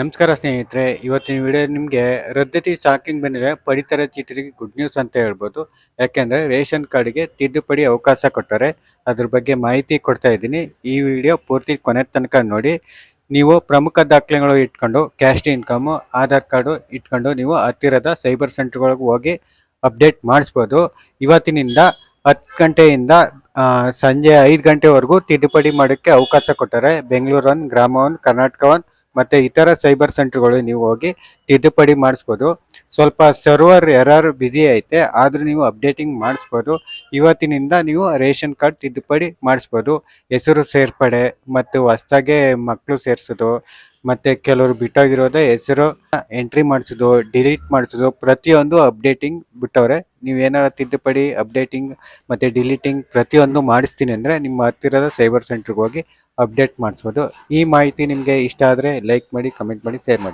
ನಮಸ್ಕಾರ ಸ್ನೇಹಿತರೆ, ಇವತ್ತಿನ ವಿಡಿಯೋ ನಿಮಗೆ ರದ್ದತಿ ಶಾಕಿಂಗ್ ಬಂದಿದೆ. ಪಡಿತರ ಚೀಟಿಗೆ ಗುಡ್ ನ್ಯೂಸ್ ಅಂತ ಹೇಳ್ಬೋದು. ಯಾಕೆಂದರೆ ರೇಷನ್ ಕಾರ್ಡ್ಗೆ ತಿದ್ದುಪಡಿ ಅವಕಾಶ ಕೊಟ್ಟರೆ ಅದ್ರ ಬಗ್ಗೆ ಮಾಹಿತಿ ಕೊಡ್ತಾ ಇದ್ದೀನಿ. ಈ ವಿಡಿಯೋ ಪೂರ್ತಿ ಕೊನೆ ತನಕ ನೋಡಿ. ನೀವು ಪ್ರಮುಖ ದಾಖಲೆಗಳು ಇಟ್ಕೊಂಡು ಕ್ಯಾಶ್ ಇನ್ಕಮು ಆಧಾರ್ ಕಾರ್ಡು ಇಟ್ಕೊಂಡು ನೀವು ಹತ್ತಿರದ ಸೈಬರ್ ಸೆಂಟ್ರ್ಗಳಿಗೆ ಹೋಗಿ ಅಪ್ಡೇಟ್ ಮಾಡಿಸ್ಬೋದು. ಇವತ್ತಿನಿಂದ ಹತ್ತು ಗಂಟೆಯಿಂದ ಸಂಜೆ ಐದು ಗಂಟೆವರೆಗೂ ತಿದ್ದುಪಡಿ ಮಾಡೋಕ್ಕೆ ಅವಕಾಶ ಕೊಟ್ಟರೆ Bengaluru one Grama one Karnataka one ಮತ್ತೆ ಇತರ ಸೈಬರ್ ಸೆಂಟ್ರ್ಗಳು ನೀವು ಹೋಗಿ ತಿದ್ದುಪಡಿ ಮಾಡಿಸ್ಬೋದು. ಸ್ವಲ್ಪ ಸರ್ವರ್ ಎರರ್ ಬ್ಯುಸಿ ಐತೆ, ಆದರೂ ನೀವು ಅಪ್ಡೇಟಿಂಗ್ ಮಾಡಿಸ್ಬೋದು. ಇವತ್ತಿನಿಂದ ನೀವು ರೇಷನ್ ಕಾರ್ಡ್ ತಿದ್ದುಪಡಿ ಮಾಡಿಸ್ಬೋದು. ಹೆಸರು ಸೇರ್ಪಡೆ ಮತ್ತು ಹೊಸ್ದಾಗೆ ಮಕ್ಕಳು ಸೇರಿಸೋದು, ಮತ್ತೆ ಕೆಲವರು ಬಿಟ್ಟೋಗಿರೋದೇ ಹೆಸರು ಎಂಟ್ರಿ ಮಾಡಿಸೋದು ಡಿಲೀಟ್ ಮಾಡಿಸೋದು, ಪ್ರತಿಯೊಂದು ಅಪ್ಡೇಟಿಂಗ್ ಬಿಟ್ಟವ್ರೆ. ನೀವು ಏನಾರ ತಿದ್ದುಪಡಿ ಅಪ್ಡೇಟಿಂಗ್ ಮತ್ತೆ ಡಿಲೀಟಿಂಗ್ ಪ್ರತಿಯೊಂದು ಮಾಡಿಸ್ತೀನಿ ಅಂದ್ರೆ ನಿಮ್ಮ ಹತ್ತಿರದ ಸೈಬರ್ ಸೆಂಟ್ರಿಗೆ ಹೋಗಿ ಅಪ್ಡೇಟ್ ಮಾಡಿಸ್ಬೋದು. ಈ ಮಾಹಿತಿ ನಿಮಗೆ ಇಷ್ಟ ಆದರೆ ಲೈಕ್ ಮಾಡಿ ಕಮೆಂಟ್ ಮಾಡಿ ಶೇರ್ ಮಾಡಿ.